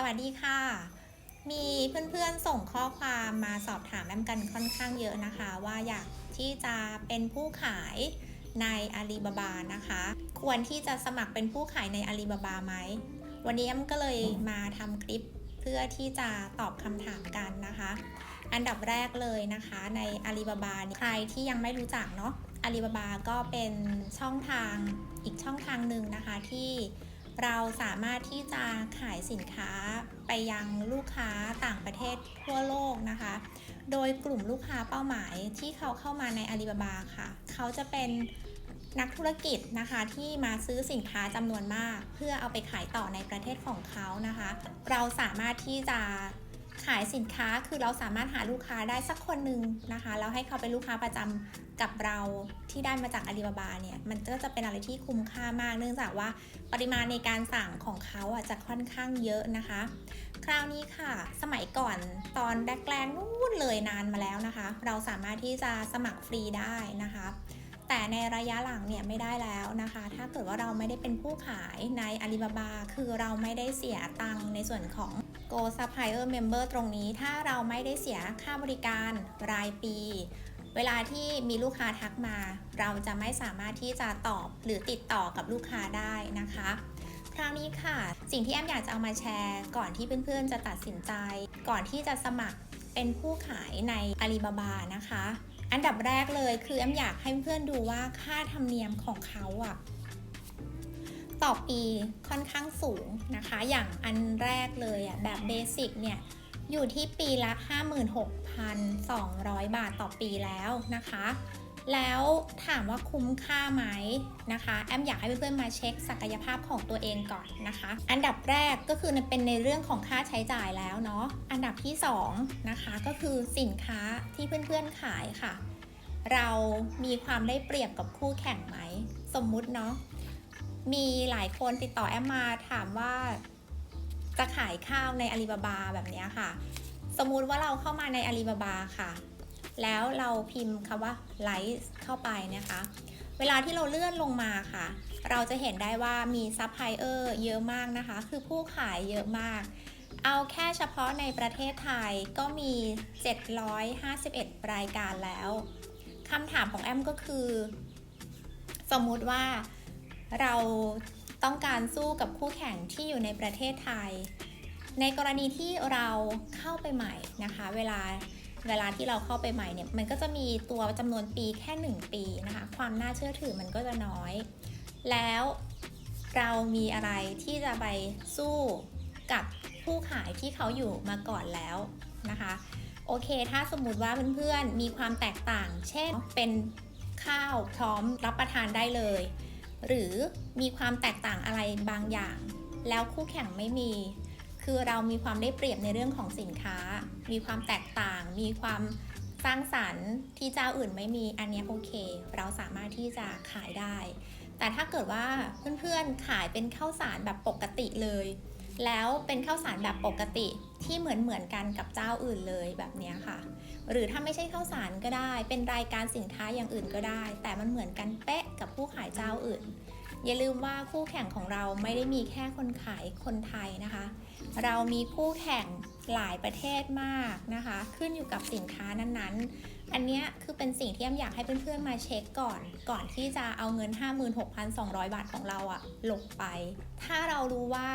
สวัสดีค่ะ มีเพื่อนๆส่งข้อความมาสอบถามแอมกันค่อนข้างเยอะนะคะ ว่าอยากที่จะเป็นผู้ขายในอาลีบาบานะคะ ควรที่จะสมัครเป็นผู้ขายในอาลีบาบาไหม วันนี้แอมก็เลยมาทำคลิปเพื่อที่จะตอบคำถามกันนะคะ อันดับแรกเลยนะคะในอาลีบาบาใครที่ยังไม่รู้จักเนาะอาลีบาบาก็เป็นช่องทางอีกช่องทางหนึ่งนะคะที่ เราสามารถที่จะขายสินค้าไปยังลูกค้าต่างประเทศทั่วโลกนะคะ โดยกลุ่มลูกค้าเป้าหมายที่เขาเข้ามาในอาลีบาบาค่ะ เขาจะเป็นนักธุรกิจนะคะที่มาซื้อสินค้าจำนวนมาก เพื่อเอาไปขายต่อในประเทศของเขานะคะ เราสามารถที่จะ ขายสินค้าคือเราสามารถหาลูกค้าได้สักคนหนึ่งนะคะแล้วให้เขาเป็นลูกค้าประจำกับเราที่ได้มาจากอาลีบาบาเนี่ยมันก็จะเป็นอะไรที่คุ้มค่ามาก เนื่องจากว่าปริมาณในการสั่งของเขาอะจะค่อนข้างเยอะนะคะ คราวนี้ค่ะ สมัยก่อนตอนแรกๆนู่นเลยนานมาแล้วนะคะ เราสามารถที่จะสมัครฟรีได้นะคะ แต่ในระยะหลังเนี่ยไม่ได้แล้วนะคะ ถ้าเกิดว่าเราไม่ได้เป็นผู้ขายใน Alibaba คือเราไม่ได้เสียตังค์ในส่วนของ Go Supplier Member ตรงนี้ถ้าเราไม่ได้เสียค่าบริการรายปี เวลาที่มีลูกค้าทักมา เราจะไม่สามารถที่จะตอบหรือติดต่อกับลูกค้าได้นะคะ คราวนี้ค่ะ สิ่งที่แอมอยากจะเอามาแชร์ ก่อนที่เพื่อนๆจะตัดสินใจ ก่อนที่จะสมัครเป็นผู้ขายใน Alibaba นะคะ อันดับแรกเลยคือแอมอยากให้เพื่อนดูว่าค่าธรรมเนียมของเขาอะต่อปีค่อนข้างสูงนะคะ อย่างอันแรกเลยอะแบบเบสิกเนี่ยอยู่ที่ปีละ 56,200 บาทต่อปีแล้วนะคะ แล้วถามว่าคุ้มค่าไหมนะคะ แอมอยากให้เพื่อนๆมาเช็คศักยภาพของตัวเองก่อนนะคะ อันดับแรกก็คือเป็นในเรื่องของค่าใช้จ่ายแล้วเนาะ อันดับที่2นะคะก็คือสินค้าที่เพื่อนๆขายค่ะ เรามีความได้เปรียบกับคู่แข่งไหม สมมุติเนาะ มีหลายคนติดต่อแอมมาถามว่าจะขายข้าวในอาลีบาบาแบบนี้ค่ะ สมมุติว่าเราเข้ามาในอาลีบาบาค่ะ แล้วเราพิมพ์คำว่าไลฟ์เข้าไปนะคะ เวลาที่เราเลื่อนลงมาค่ะ เราจะเห็นได้ว่ามีซัพพลายเออร์เยอะมากนะคะ คือผู้ขายเยอะมาก เอาแค่เฉพาะในประเทศไทยก็มี 751 รายการแล้วคำถามของแอมก็คือ สมมุติว่าเราต้องการสู้กับคู่แข่งที่อยู่ในประเทศไทย ในกรณีที่เราเข้าไปใหม่นะคะ เวลา เวลาที่เราเข้าไปใหม่เนี่ยมันก็จะมีตัวจำนวนปีแค่ 1 ปีนะคะ ความน่าเชื่อถือมันก็จะน้อย แล้วเรามีอะไรที่จะไปสู้กับผู้ขายที่เขาอยู่มาก่อนแล้วนะคะโอเค ถ้าสมมุติว่าเพื่อนๆ มีความแตกต่าง เช่น เป็นข้าวพร้อมรับประทานได้เลย หรือมีความแตกต่างอะไรบางอย่าง แล้วคู่แข่งไม่มี คือเรามีความได้เปรียบในเรื่องของสินค้า มีความแตกต่าง มีความสร้างสรรค์ที่เจ้าอื่นไม่มีอันนี้โอเค เราสามารถที่จะขายได้ แต่ถ้าเกิดว่าเพื่อนๆขายเป็นข้าวสารแบบปกติเลย แล้วเป็นข้าวสารแบบปกติที่เหมือนเหมือนๆกันกับเจ้าอื่นเลยแบบนี้ค่ะ หรือถ้าไม่ใช่ข้าวสารก็ได้ เป็นรายการสินค้าอย่างอื่นก็ได้ แต่มันเหมือนกันเป๊ะกับผู้ขายเจ้าอื่น อย่าลืมว่าคู่แข่งของเราไม่ได้มีแค่คนขายคนไทยนะคะ เรามีคู่แข่งหลายประเทศมากนะคะ ขึ้นอยู่กับสินค้านั้นๆ อันนี้คือเป็นสิ่งที่แอมอยากให้เพื่อนๆมาเช็คก่อน ก่อนที่จะเอาเงิน 56,200 บาทของเราอะหลงไป ถ้าเรารู้ว่า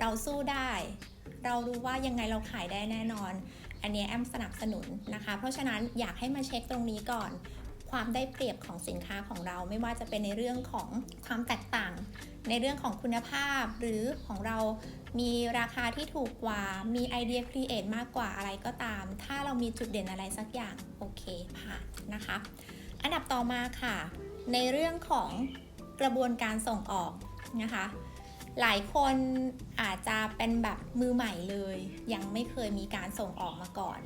เราสู้ได้ เรารู้ว่ายังไงเราขายได้แน่นอน อันนี้แอมสนับสนุนนะคะ เพราะฉะนั้นอยากให้มาเช็คตรงนี้ก่อน ความได้เปรียบของสินค้าของเราไม่ว่าจะเป็นในเรื่องของความแตกต่าง ในเรื่องของคุณภาพ หรือของเรามีราคาที่ถูกกว่ามีไอเดียครีเอทมากกว่าอะไรก็ตาม ถ้าเรามีจุดเด่นอะไรสักอย่างโอเคผ่านนะคะ อันดับต่อมาค่ะ ในเรื่องของกระบวนการส่งออกนะคะหลายคนอาจจะเป็นแบบมือใหม่เลย ยังไม่เคยมีการส่งออกมาก่อน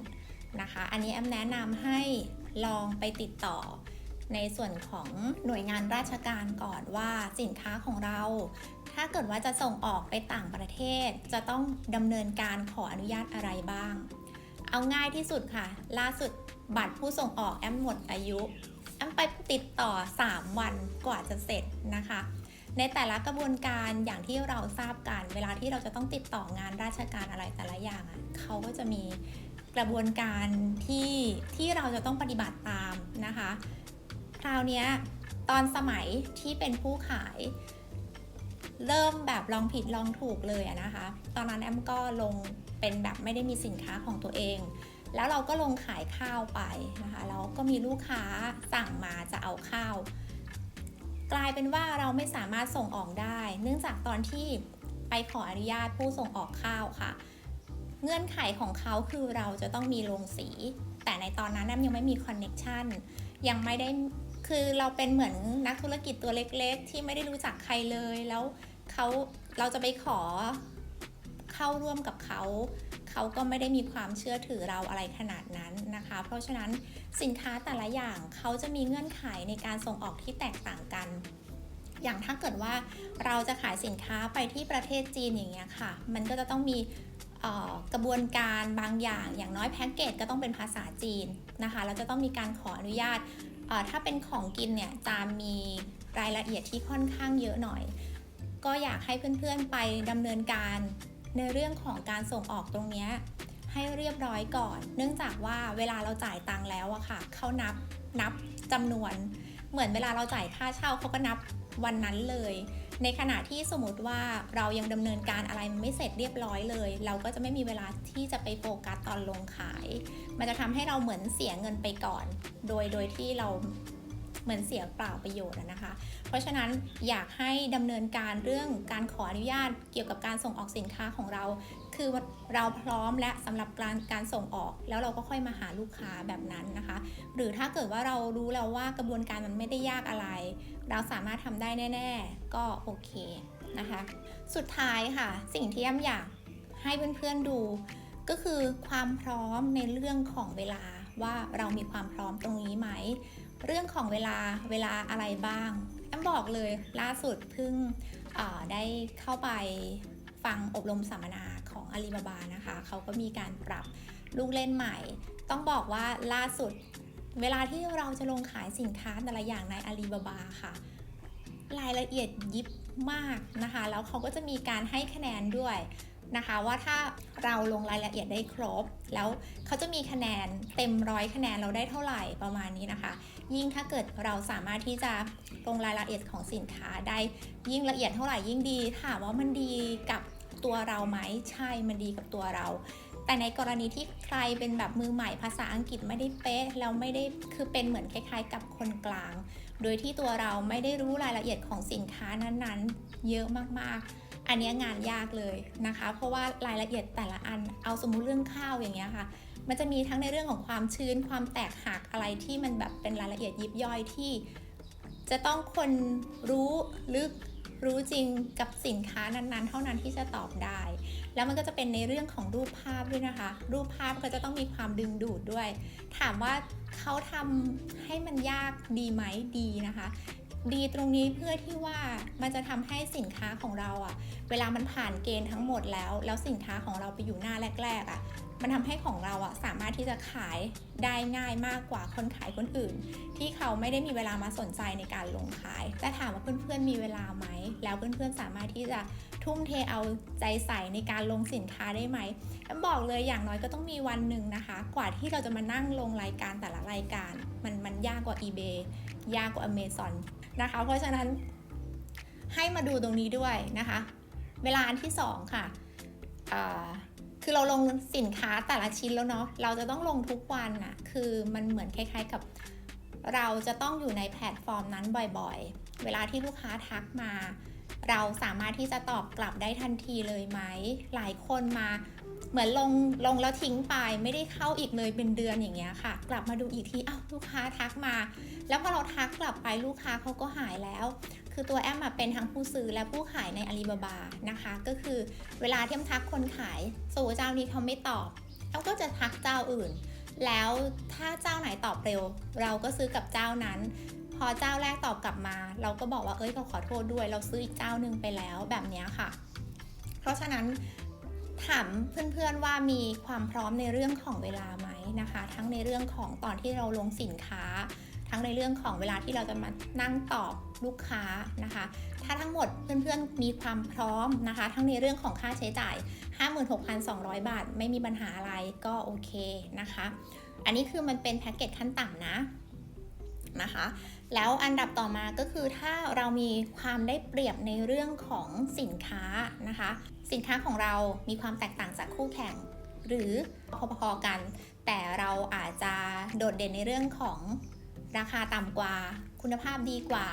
นะคะ อันนี้แอมแนะนำให้ ลองไปติดต่อ ในส่วนของหน่วยงานราชการก่อนว่าสินค้าของเรา ถ้าเกิดว่าจะส่งออกไปต่างประเทศ จะต้องดำเนินการขออนุญาตอะไรบ้าง เอาง่ายที่สุดค่ะ ล่าสุดบัตรผู้ส่งออกแอมหมดอายุแอมไปติดต่อ 3 วันกว่าจะเสร็จนะคะ ในแต่ละกระบวนการอย่างที่เราทราบกัน เวลาที่เราจะต้องติดต่องานราชการอะไรแต่ละอย่างอะเขาก็จะมี กระบวนการที่ที่เราจะต้องปฏิบัติตามนะคะ คราวนี้ตอนสมัยที่เป็นผู้ขาย เริ่มแบบลองผิดลองถูกเลยนะคะ ตอนนั้นแอมก็ลงเป็นแบบไม่ได้มีสินค้าของตัวเอง แล้วเราก็ลงขายข้าวไปนะคะ แล้วก็มีลูกค้าสั่งมาจะเอาข้าว กลายเป็นว่าเราไม่สามารถส่งออกได้ เนื่องจากตอนที่ไปขออนุญาตผู้ส่งออกข้าวค่ะ เงื่อนไขของเขาคือเราจะต้องมีโรงสี แต่ในตอนนั้นแอมยังไม่มีคอนเน็ชันยังไม่ได้คือเราเป็นเหมือนนักธุรกิจตัวเล็ก ๆ ที่ไม่ได้รู้จักใครเลย แล้วเขาเราจะไปขอเข้าร่วมกับเขาเขาก็ไม่ได้มีความเชื่อถือเราอะไรขนาดนั้นนะคะ เพราะฉะนั้นสินค้าแต่ละอย่างเขาจะมีเงื่อนไขในการส่งออกที่แตกต่างกัน อย่างถ้าเกิดว่าเราจะขายสินค้าไปที่ประเทศจีนอย่างเงี้ยค่ะ มันก็จะต้องมี กระบวนการบางอย่างอย่างน้อยแพ็กเกจก็ต้องเป็นภาษาจีนนะคะแล้วจะต้องมีการขออนุญาตถ้าเป็นของกินเนี่ยจะมีรายละเอียดที่ค่อนข้างเยอะหน่อย ก็อยากให้เพื่อนๆไปดำเนินการในเรื่องของการส่งออกตรงนี้ให้เรียบร้อยก่อน เนื่องจากว่าเวลาเราจ่ายตังค์แล้วอะค่ะเขานับนับจำนวน เหมือนเวลาเราจ่ายค่าเช่าเขาก็นับวันนั้นเลย ในขณะที่สมมติว่าเรายังดำเนินการอะไรมันไม่เสร็จเรียบร้อยเลย เราก็จะไม่มีเวลาที่จะไปโฟกัสตอนลงขาย มันจะทำให้เราเหมือนเสียเงินไปก่อน โดยโดยที่เราเหมือนเสียเปล่าประโยชน์นะคะ เพราะฉะนั้นอยากให้ดำเนินการเรื่องการขออนุญาตเกี่ยวกับการส่งออกสินค้าของเรา คือเราพร้อมและสำหรับการการส่งออก แล้วเราก็ค่อยมาหาลูกค้าแบบนั้นนะคะ หรือถ้าเกิดว่าเรารู้แล้วว่ากระบวนการมันไม่ได้ยากอะไร เราสามารถทำได้แน่ ๆ ก็โอเคนะคะ สุดท้ายค่ะ สิ่งที่แอมอยากให้เพื่อนๆดู ก็คือความพร้อมในเรื่องของเวลาว่าเรามีความพร้อมตรงนี้ไหม เรื่องของเวลาเวลาอะไรบ้างแอมบอกเลยล่าสุดเพิ่งได้เข้าไปฟังอบรมสัมมนาของอาลีบาบานะคะ เขาก็มีการปรับลูกเล่นใหม่ ต้องบอกว่าล่าสุด เวลาที่เราจะลงขายสินค้าแต่ละอย่างในอาลีบาบาค่ะ รายละเอียดยิบมากนะคะ แล้วเขาก็จะมีการให้คะแนนด้วยนะคะ ว่าถ้าเราลงรายละเอียดได้ครบ แล้วเขาจะมีคะแนนเต็มร้อยคะแนนเราได้เท่าไหร่ประมาณนี้นะคะ ยิ่งถ้าเกิดเราสามารถที่จะลงรายละเอียดของสินค้าได้ยิ่งละเอียดเท่าไหร่ยิ่งดีถามว่ามันดีกับตัวเราไหมใช่มันดีกับตัวเรา แต่ในกรณีที่ใครเป็นแบบมือใหม่ภาษาอังกฤษไม่ได้เป๊ะแล้วไม่ได้คือเป็นเหมือนคล้าย ๆ กับคนกลาง โดยที่ตัวเราไม่ได้รู้รายละเอียดของสินค้านั้นๆ เยอะมากๆ อันนี้งานยากเลยนะคะ เพราะว่ารายละเอียดแต่ละอันเอาสมมุติเรื่องข้าวอย่างเงี้ยค่ะ มันจะมีทั้งในเรื่องของความชื้นความแตกหักอะไรที่มันแบบเป็นรายละเอียดยิบย่อยที่ จะต้องคนรู้ลึก รู้จริงกับสินค้านั้นๆ เท่านั้นที่จะตอบได้ แล้วมันก็จะเป็นในเรื่องของรูปภาพด้วยนะคะ รูปภาพก็จะต้องมีความดึงดูดด้วย ถามว่าเขาทำให้มันยากดีไหมดีนะคะ ดีตรงนี้เพื่อที่ว่ามันจะทำให้สินค้าของเราอะเวลามันผ่านเกณฑ์ทั้งหมดแล้ว แล้วสินค้าของเราไปอยู่หน้าแรก ๆอะมันทำให้ของเราอะสามารถที่จะขายได้ง่ายมากกว่าคนขายคนอื่น ที่เขาไม่ได้มีเวลามาสนใจในการลงขาย แต่ถามว่าเพื่อนๆมีเวลาไหม แล้วเพื่อนๆสามารถที่จะทุ่มเทเอาใจใส่ในการลงสินค้าได้ไหมแอมบอกเลยอย่างน้อยก็ต้องมีวันหนึ่งนะคะ กว่าที่เราจะมานั่งลงรายการแต่ละรายการ มันมันยากกว่า eBay ยากกว่า Amazon นะคะ เพราะฉะนั้นให้มาดูตรงนี้ด้วยนะคะ เวลาอันที่สองค่ะคือเราลงสินค้าแต่ละชิ้นแล้วเนาะ เราจะต้องลงทุกวันน่ะคือมันเหมือนคล้าย ๆกับเราจะต้องอยู่ในแพลตฟอร์มนั้นบ่อยๆ เวลาที่ลูกค้าทักมา เราสามารถที่จะตอบกลับได้ทันทีเลยไหม หลายคนมา เหมือนลงลงแล้วทิ้งไปไม่ได้เข้าอีกเลยเป็นเดือนอย่างเงี้ยค่ะ กลับมาดูอีกทีอ้าวลูกค้าทักมา แล้วพอเราทักกลับไปลูกค้าเขาก็หายแล้ว คือตัวแอมเป็นทั้งผู้ซื้อและผู้ขายในอาลีบาบานะคะ ก็คือเวลาที่แอมทักคนขายสมมติเจ้านี้เขาไม่ตอบแอมก็จะทักเจ้าอื่น แล้วถ้าเจ้าไหนตอบเร็ว เราก็ซื้อกับเจ้านั้นพอเจ้าแรกตอบกลับมา เราก็บอกว่าเอ้ยเราขอโทษด้วย เราซื้ออีกเจ้าหนึ่งไปแล้วแบบเนี้ยค่ะ เพราะฉะนั้น ถามเพื่อนๆว่ามีความพร้อมในเรื่องของเวลาไหมนะคะ ทั้งในเรื่องของตอนที่เราลงสินค้า ทั้งในเรื่องของเวลาที่เราจะมานั่งตอบลูกค้านะคะ ถ้าทั้งหมดเพื่อนๆมีความพร้อมนะคะ ทั้งในเรื่องของค่าใช้จ่าย 56,200 บาท ไม่มีปัญหาอะไรก็โอเคนะคะ อันนี้คือมันเป็นแพ็กเกจขั้นต่ำนะนะคะ แล้วอันดับต่อมาก็คือถ้าเรามีความได้เปรียบในเรื่องของสินค้านะคะ สินค้าของเรามีความแตกต่างจากคู่แข่ง หรือพอๆกัน แต่เราอาจจะโดดเด่นในเรื่องของราคาต่ำกว่า คุณภาพดีกว่า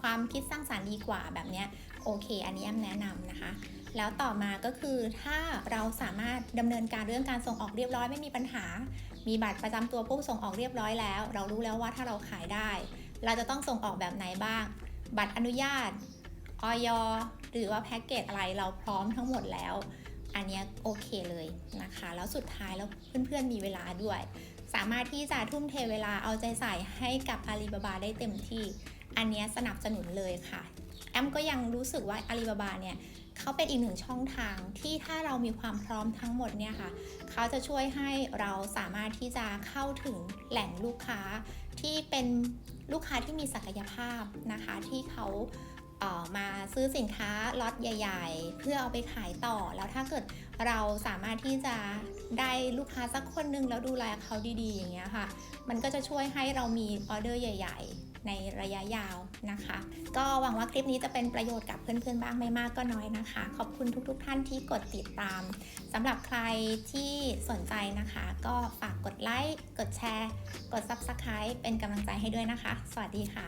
ความคิดสร้างสารรค์ดีกว่าแบบนี้โอเค อันนี้แอมแนะนำนะคะ แล้วต่อมาก็คือถ้าเราสามารถดำเนินการเรื่องการส่งออกเรียบร้อยไม่มีปัญหา มีบัตรประจำตัวผู้ส่งออกเรียบร้อยแล้ว เรารู้แล้วว่าถ้าเราขายได้ เราจะต้องส่งออกแบบไหนบ้าง บัตรอนุญาตออยหรือว่าแพ็กเกจอะไรเราพร้อมทั้งหมดแล้ว อันนี้โอเคเลยนะคะ แล้วสุดท้ายแล้วเพื่อนๆมีเวลาด้วย สามารถที่จะทุ่มเทเวลาเอาใจใส่ให้กับอาลีบาบาได้เต็มที่ อันนี้สนับสนุนเลยค่ะ แอมก็ยังรู้สึกว่าอาลีบาบาเนี่ยเขาเป็นอีกหนึ่งช่องทางที่ถ้าเรามีความพร้อมทั้งหมดเนี่ยค่ะเขาจะช่วยให้เราสามารถที่จะเข้าถึงแหล่งลูกค้าที่เป็นลูกค้าที่มีศักยภาพนะคะที่เขาเอ่อมาซื้อสินค้าล็อตใหญ่ ๆ เพื่อเอาไปขายต่อแล้วถ้าเกิด เราสามารถที่จะได้ลูกค้าสักคนหนึ่งแล้วดูแลเขาดีๆ อย่างเงี้ยค่ะ มันก็จะช่วยให้เรามีออเดอร์ใหญ่ ๆ ในระยะยาวนะคะ ก็หวังว่าคลิปนี้จะเป็นประโยชน์กับเพื่อนๆบ้างไม่มากก็น้อยนะคะ ขอบคุณทุกๆ ท่านที่กดติดตามสำหรับใครที่สนใจนะคะ ก็ฝากกดไลค์ กดแชร์ กด Subscribe เป็นกำลังใจให้ด้วยนะคะ สวัสดีค่ะ